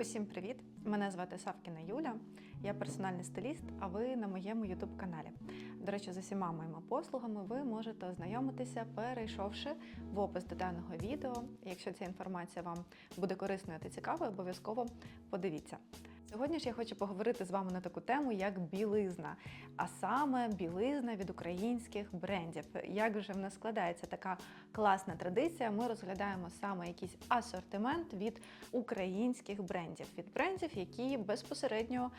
Усім привіт! Мене звати Савкіна Юля, я персональний стиліст, а ви на моєму youtube каналі. До речі, з усіма моїми послугами ви можете ознайомитися, перейшовши в опис до даного відео. Якщо ця інформація вам буде корисною та цікавою, обов'язково подивіться. Сьогодні ж я хочу поговорити з вами на таку тему, як білизна, а саме білизна від українських брендів. Як вже в нас складається така класна традиція, ми розглядаємо саме якийсь асортимент від українських брендів, від брендів, які безпосередньо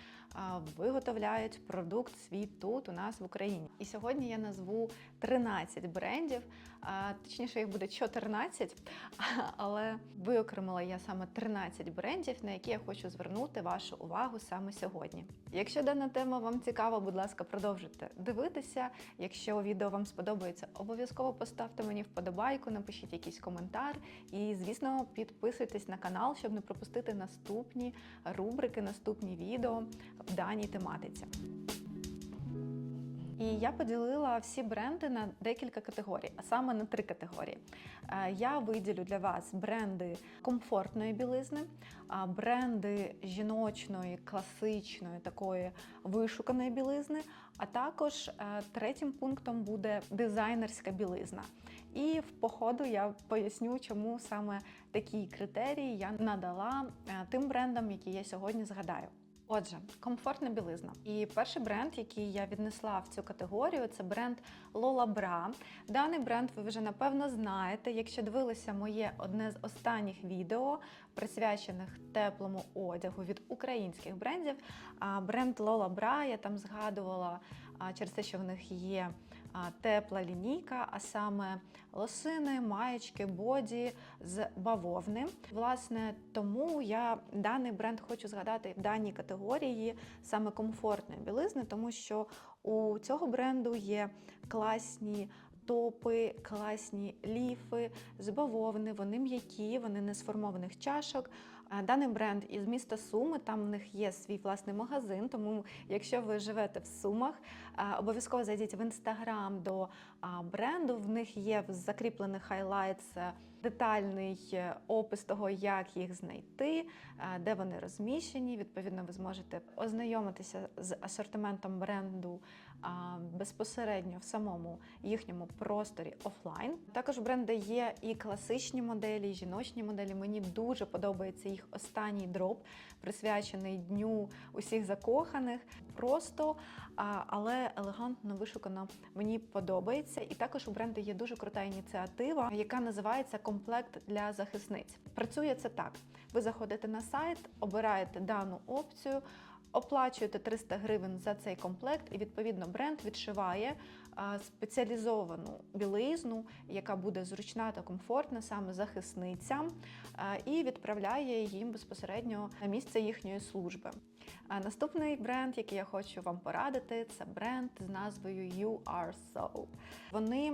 виготовляють продукт свій тут у нас в Україні. І сьогодні я назву 13 брендів, точніше їх буде 14, але виокремила я саме 13 брендів, на які я хочу звернути вашу увагу саме сьогодні. Якщо дана тема вам цікава, будь ласка, продовжуйте дивитися. Якщо відео вам сподобається, обов'язково поставте мені вподобайку, напишіть якийсь коментар і, звісно, підписуйтесь на канал, щоб не пропустити наступні рубрики, наступні відео в даній тематиці. І я поділила всі бренди на декілька категорій, а саме на три категорії. Е, Я виділю для вас бренди комфортної білизни, бренди жіночної, класичної, такої вишуканої білизни. А також е, третім пунктом буде дизайнерська білизна. І в походу я поясню, чому саме такі критерії я надала е, тим брендам, які я сьогодні згадаю. Отже, комфортна білизна. І перший бренд, який я віднесла в цю категорію, це бренд Lola Bra. Даний бренд ви вже напевно знаєте, якщо дивилися моє одне з останніх відео, присвячених теплому одягу від українських брендів. А Бренд Lola Bra я там згадувала через те, що в них є тепла лінійка, а саме лосини, маєчки, боді з бавовни. Власне, тому я даний бренд хочу згадати в даній категорії саме комфортної білизни, тому що у цього бренду є класні. Топи, класні ліфи з бавовни, вони м'які, вони не з формованих чашок. Даний бренд із міста Суми, там в них є свій власний магазин. Тому, якщо ви живете в Сумах, обов'язково зайдіть в інстаграм до бренду. В них є в закріплених хайлайтс е, детальний е, опис того, як їх знайти, де вони розміщені. Відповідно, ви зможете ознайомитися з асортиментом бренду безпосередньо в самому їхньому просторі офлайн. Також в бренду є і класичні моделі, і жіночні моделі. Мені дуже подобається їх останній дроп, присвячений дню усіх закоханих. Просто, але елегантно вишукано мені подобається. І також у бренду є дуже крута ініціатива, яка називається комплект для захисниць. Працює це так: ви заходите на сайт, обираєте дану опцію. Оплачуєте 300 гривень за цей комплект, і відповідно бренд відшиває спеціалізовану білизну, яка буде зручна та комфортна саме захисницям, і відправляє їм безпосередньо на місце їхньої служби. А наступний бренд, який я хочу вам порадити, це бренд з назвою You Are So. Вони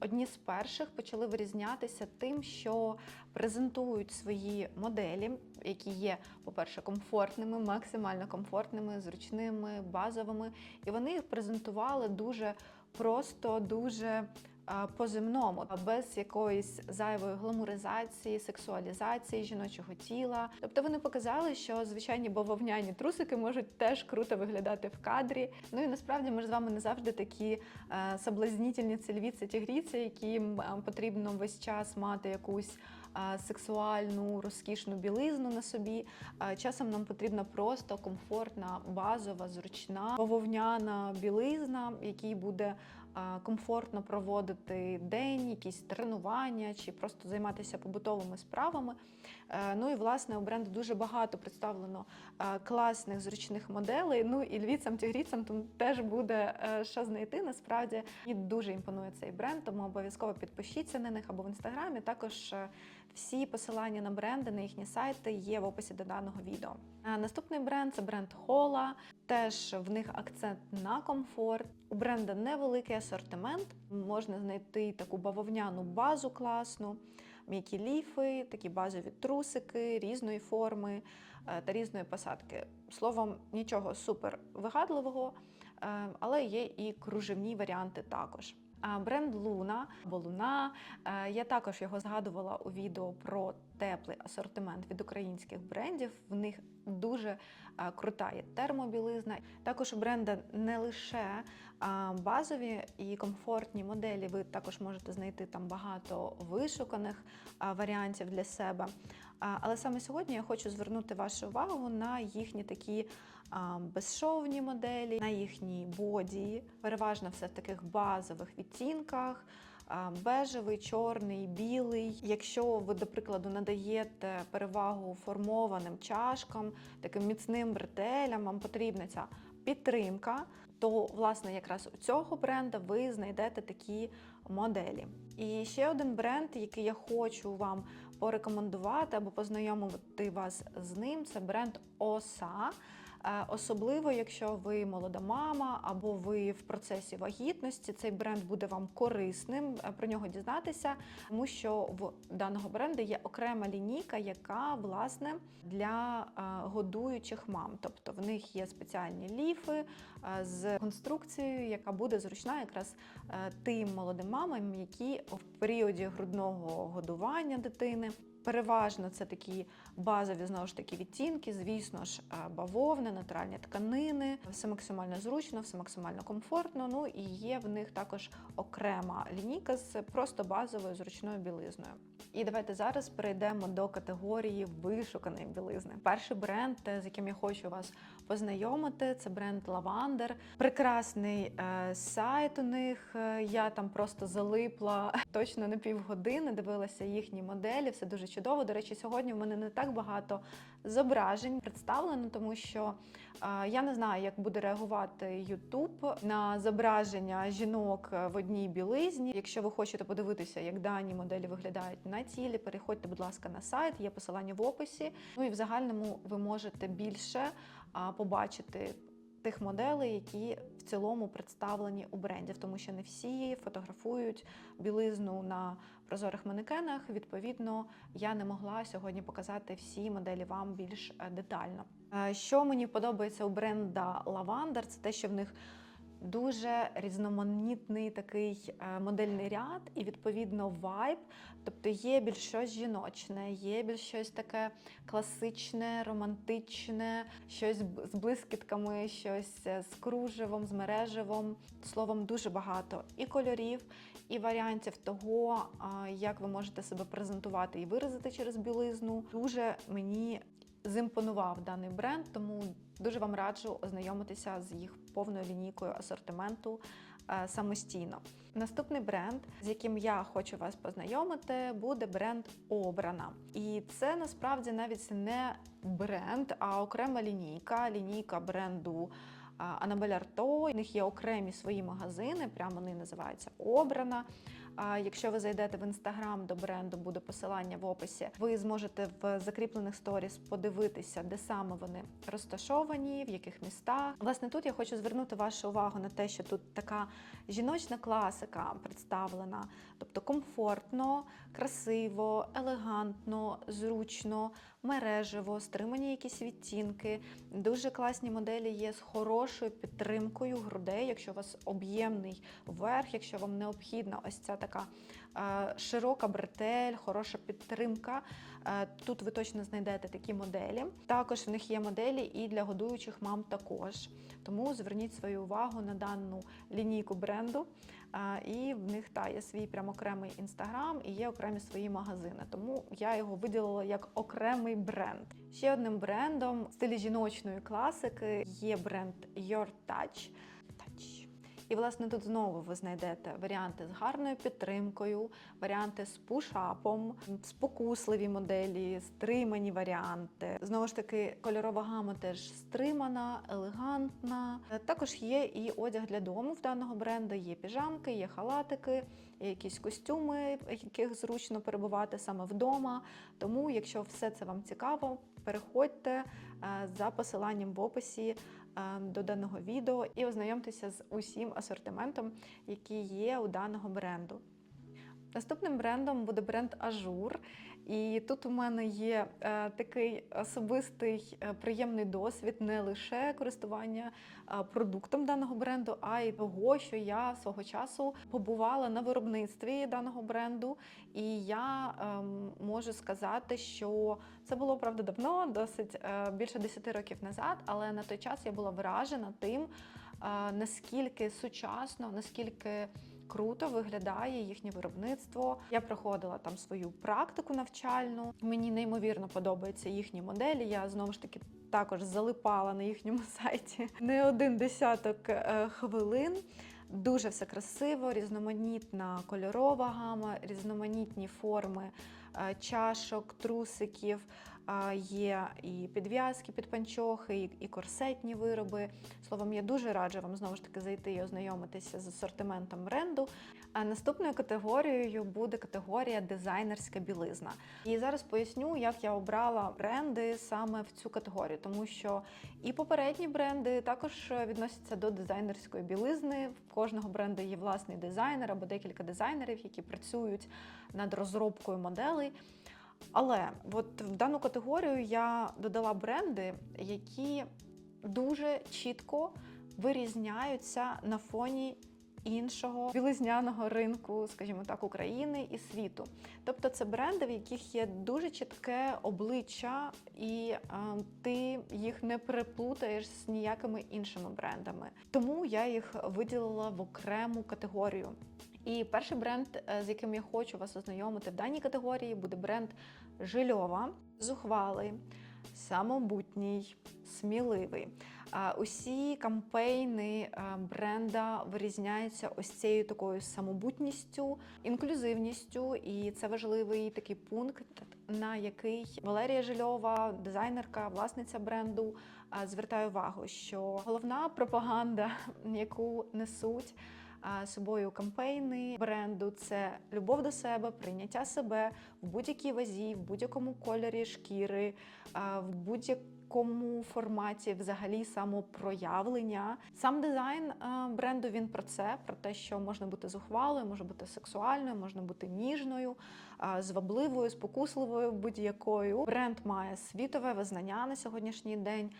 одні з перших почали вирізнятися тим, що презентують свої моделі, які є, по-перше, комфортними, максимально комфортними, зручними, базовими. І вони їх презентували дуже просто, дуже а, по-земному, без якоїсь зайвої гламуризації, сексуалізації жіночого тіла. Тобто вони показали, що звичайні бавовняні трусики можуть теж круто виглядати в кадрі. Ну і насправді ми ж з вами не завжди такі е, соблазнітельні цільвіці тігріці, яким е, потрібно весь час мати якусь е, сексуальну, розкішну білизну на собі. Часом нам потрібна просто комфортна, базова, зручна бавовняна білизна, якій буде комфортно проводити день, якісь тренування чи просто займатися побутовими справами. Е, Ну і власне у бренду дуже багато представлено е, класних зручних моделей. Ну і львіцям тігріцям там теж буде е, що знайти. Насправді мені дуже імпонує цей бренд, тому обов'язково підпишіться на них або в інстаграмі. Також всі посилання на бренди, на їхні сайти є в описі до даного відео. Наступний бренд це бренд Хола. Теж в них акцент на комфорт. У бренда невеликий асортимент. Можна знайти таку бавовняну базу класну, м'які ліфи, такі базові трусики різної форми е, та різної посадки. Словом, нічого супер вигадливого, е, але є і кружевні варіанти також. Бренд Луна або Луна. е, Я також його згадувала у відео про теплий асортимент від українських брендів. В них дуже а, крута є термобілизна. Також у бренда не лише а, базові і комфортні моделі. Ви також можете знайти там багато вишуканих а, варіантів для себе. Але саме сьогодні я хочу звернути вашу увагу на їхні такі безшовні моделі, на їхні боді, переважно все в таких базових відтінках. Бежевий, чорний, білий. Якщо ви, до прикладу, надаєте перевагу формованим чашкам, таким міцним бретелям, вам потрібна ця підтримка, то власне якраз у цього бренда ви знайдете такі моделі. І ще один бренд, який я хочу вам порекомендувати або познайомити вас з ним, це бренд Оса. Особливо, якщо ви молода мама або ви в процесі вагітності, цей бренд буде вам корисним е, про нього дізнатися, тому що в даного бренду є окрема лінійка, яка власне для е, годуючих мам. Тобто в них є спеціальні ліфи е, з конструкцією, яка буде зручна якраз тим молодим мамам, які в періоді грудного годування дитини. Переважно це такі базові знову ж таки відтінки, звісно ж, е, бавовни, натуральні тканини. Все максимально зручно, все максимально комфортно. Ну і є в них також окрема лінійка з просто базовою зручною білизною. І давайте зараз перейдемо до категорії вишуканої білизни. Перший бренд, з яким я хочу вас познайомити, це бренд Lavender. Прекрасний е, сайт у них. Е, Я там просто залипла точно на півгодини, дивилася їхні моделі, все дуже чудово. До речі, сьогодні в мене не так багато зображень представлено, тому що е, я не знаю, як буде реагувати YouTube на зображення жінок в одній білизні. Якщо ви хочете подивитися, як дані моделі виглядають на тілі, переходьте, будь ласка, на сайт, є посилання в описі. Ну і в загальному ви можете більше побачити. Тих моделей, які в цілому представлені у брендів, тому що не всі фотографують білизну на прозорих манекенах. Відповідно, я не могла сьогодні показати всі моделі вам більш е, детально. Е, Що мені подобається у бренда Lavender, це те, що в них дуже різноманітний такий е, модельний ряд і відповідно вайб. Тобто є більш щось жіночне, є більш щось таке класичне, романтичне, щось з блискітками, щось е, з кружевом, з мережевом. Словом, дуже багато і кольорів, і варіантів того, як ви можете себе презентувати і виразити через білизну. Дуже мені зімпонував даний бренд, тому дуже вам раджу ознайомитися з їх повною лінійкою асортименту е, самостійно. Наступний бренд, з яким я хочу вас познайомити, буде бренд Обрана. І це насправді навіть не бренд, а окрема лінійка, лінійка бренду. Анабель Арто, у них є окремі свої магазини, прямо вони називаються Обрана. Якщо ви зайдете в інстаграм до бренду, буде посилання в описі. Ви зможете в закріплених сторіс подивитися, де саме вони розташовані, в яких містах. Власне, тут я хочу звернути вашу увагу на те, що тут така жіночна класика представлена, тобто комфортно, красиво, елегантно, зручно, мережево, стримані якісь відтінки. Дуже класні моделі є з хорошою підтримкою грудей, якщо у вас об'ємний верх, якщо вам необхідна ось ця така е, широка бретель, хороша підтримка. Е, тут ви точно знайдете такі моделі. Також в них є моделі і для годуючих мам також. Тому зверніть свою увагу на дану лінійку бренду. І в них та є свій прям окремий інстаграм і є окремі свої магазини. Тому я його виділила як окремий бренд. Ще одним брендом в стилі жіночної класики є бренд Your Touch. І, власне, тут знову ви знайдете варіанти з гарною підтримкою, варіанти з пушапом, спокусливі моделі, стримані варіанти. Знову ж таки, кольорова гама теж стримана, елегантна. Е, Також є і одяг для дому в даного бренду. Є піжамки, є халатики, є якісь костюми, в яких зручно перебувати саме вдома. Тому, якщо все це вам цікаво, переходьте е, за посиланням в описі е, до даного відео і ознайомтеся з усім асортиментом, який є у даного бренду. Наступним брендом буде бренд Ажур. І тут у мене є е, такий особистий е, приємний досвід не лише користування е, продуктом даного бренду, а й того, що я свого часу побувала на виробництві даного бренду. І я ем, можу сказати, що це було правда давно, досить більше 10 років назад, але на той час я була вражена тим, наскільки сучасно, наскільки круто виглядає їхнє виробництво. Я проходила там свою практику навчальну. Мені неймовірно подобаються їхні моделі. Я знову ж таки також залипала на їхньому сайті не один десяток е, хвилин. Дуже все красиво, різноманітна кольорова гама, різноманітні форми е, чашок, трусиків. Є і підв'язки під панчохи, і корсетні вироби. Словом, я дуже раджу вам знову ж таки зайти і ознайомитися з асортиментом бренду. А наступною категорією буде категорія дизайнерська білизна. І зараз поясню, як я обрала бренди саме в цю категорію, тому що і попередні бренди також відносяться до дизайнерської білизни. В кожного бренду є власний дизайнер або декілька дизайнерів, які працюють над розробкою моделей. Але от в дану категорію я додала бренди, які дуже чітко вирізняються на фоні іншого білизняного ринку, скажімо так, України і світу. Тобто це бренди, в яких є дуже чітке обличчя, і е, ти їх не переплутаєш з ніякими іншими брендами. Тому я їх виділила в окрему категорію. І перший бренд, е, з яким я хочу вас ознайомити в даній категорії, буде бренд Жильова, зухвалий, самобутній, сміливий. Усі кампейни бренда вирізняються ось цією такою самобутністю, інклюзивністю, і це важливий такий пункт, на який Валерія Жильова, дизайнерка, власниця бренду, звертає увагу, що головна пропаганда, яку несуть собою кампейни бренду. Це любов до себе, прийняття себе в будь-якій вазі, в будь-якому кольорі шкіри, в будь-якому форматі взагалі самопроявлення. Сам дизайн бренду він про це, про те, що можна бути зухвалою, може бути сексуальною, можна бути ніжною, звабливою, спокусливою, будь-якою. Бренд має світове визнання на сьогоднішній день.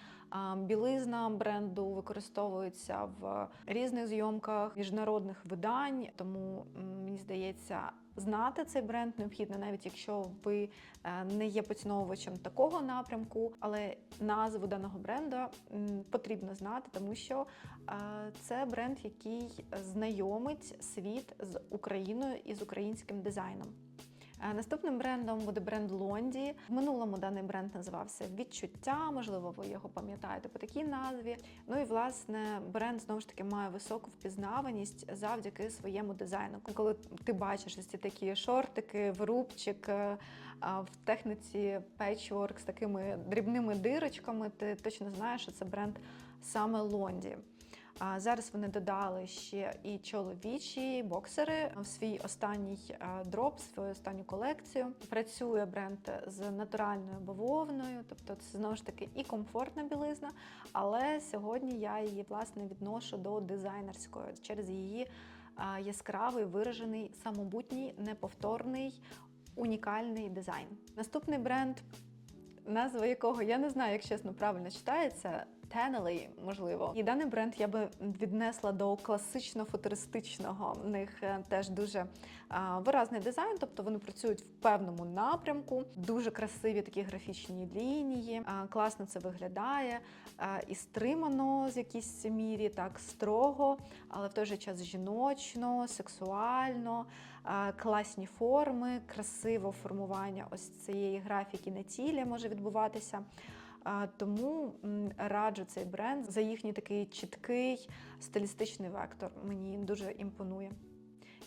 Білизна бренду використовується в різних зйомках міжнародних видань, тому мені здається. Знати цей бренд необхідно, навіть якщо ви е, не є поціновувачем такого напрямку, але назву даного бренду потрібно знати, тому що е, це бренд, який знайомить світ з Україною і з українським дизайном. Е, Наступним брендом буде бренд Лонді. В минулому даний бренд називався Відчуття. Можливо, ви його пам'ятаєте по такій назві. Ну і власне бренд знову ж таки має високу впізнаваність завдяки своєму дизайну. Коли ти бачиш ось ці такі шортики, вирубчик е, в техніці петчворк з такими дрібними дирочками, ти точно знаєш, що це бренд саме Лонді. А зараз вони додали ще і чоловічі боксери в свій останній дроп, свою останню колекцію. Працює бренд з натуральною бавовною, тобто це знову ж таки і комфортна білизна. Але сьогодні я її власне відношу до дизайнерської через її яскравий, виражений, самобутній, неповторний, унікальний дизайн. Наступний бренд, назва якого я не знаю, як чесно правильно читається. Teneley, можливо, і даний бренд я би віднесла до класично-футуристичного. В них е, теж дуже а, виразний дизайн, тобто вони працюють в певному напрямку, дуже красиві такі графічні лінії. А, класно це виглядає а, і стримано з якійсь мірі, так строго, але в той же час жіночно, сексуально, а, класні форми, красиво формування ось цієї графіки на тілі може відбуватися. Тому раджу цей бренд за їхній такий чіткий стилістичний вектор. Мені дуже імпонує.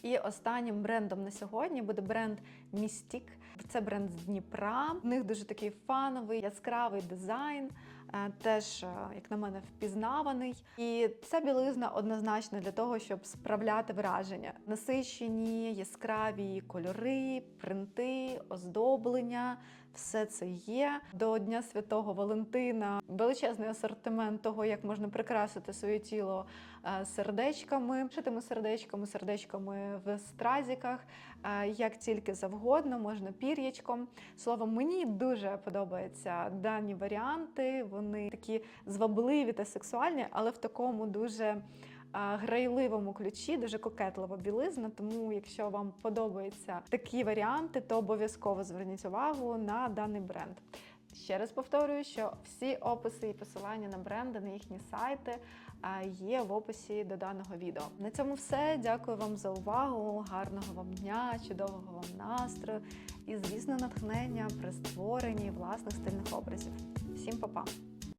І останнім брендом на сьогодні буде бренд Містік. Це бренд з Дніпра. У них дуже такий фановий, яскравий дизайн, теж, е, як на мене, впізнаваний. І ця білизна однозначно для того, щоб справляти враження. Насичені, яскраві кольори, принти, оздоблення, Все це є до Дня Святого Валентина. Величезний асортимент того, як можна прикрасити своє тіло е, сердечками, шитими сердечками, сердечками в стразіках, е, як тільки завгодно, можна пір'ячком. Словом, мені дуже подобаються дані варіанти. Вони такі звабливі та сексуальні, але в такому дуже грайливому ключі, дуже кокетлива білизна. Тому, якщо вам подобаються такі варіанти, то обов'язково зверніть увагу на даний бренд. Ще раз повторюю, що всі описи і посилання на бренди, на їхні сайти є в описі до даного відео. На цьому все. Дякую вам за увагу. Гарного вам дня, чудового вам настрою і, звісно, натхнення при створенні власних стильних образів. Всім па-па!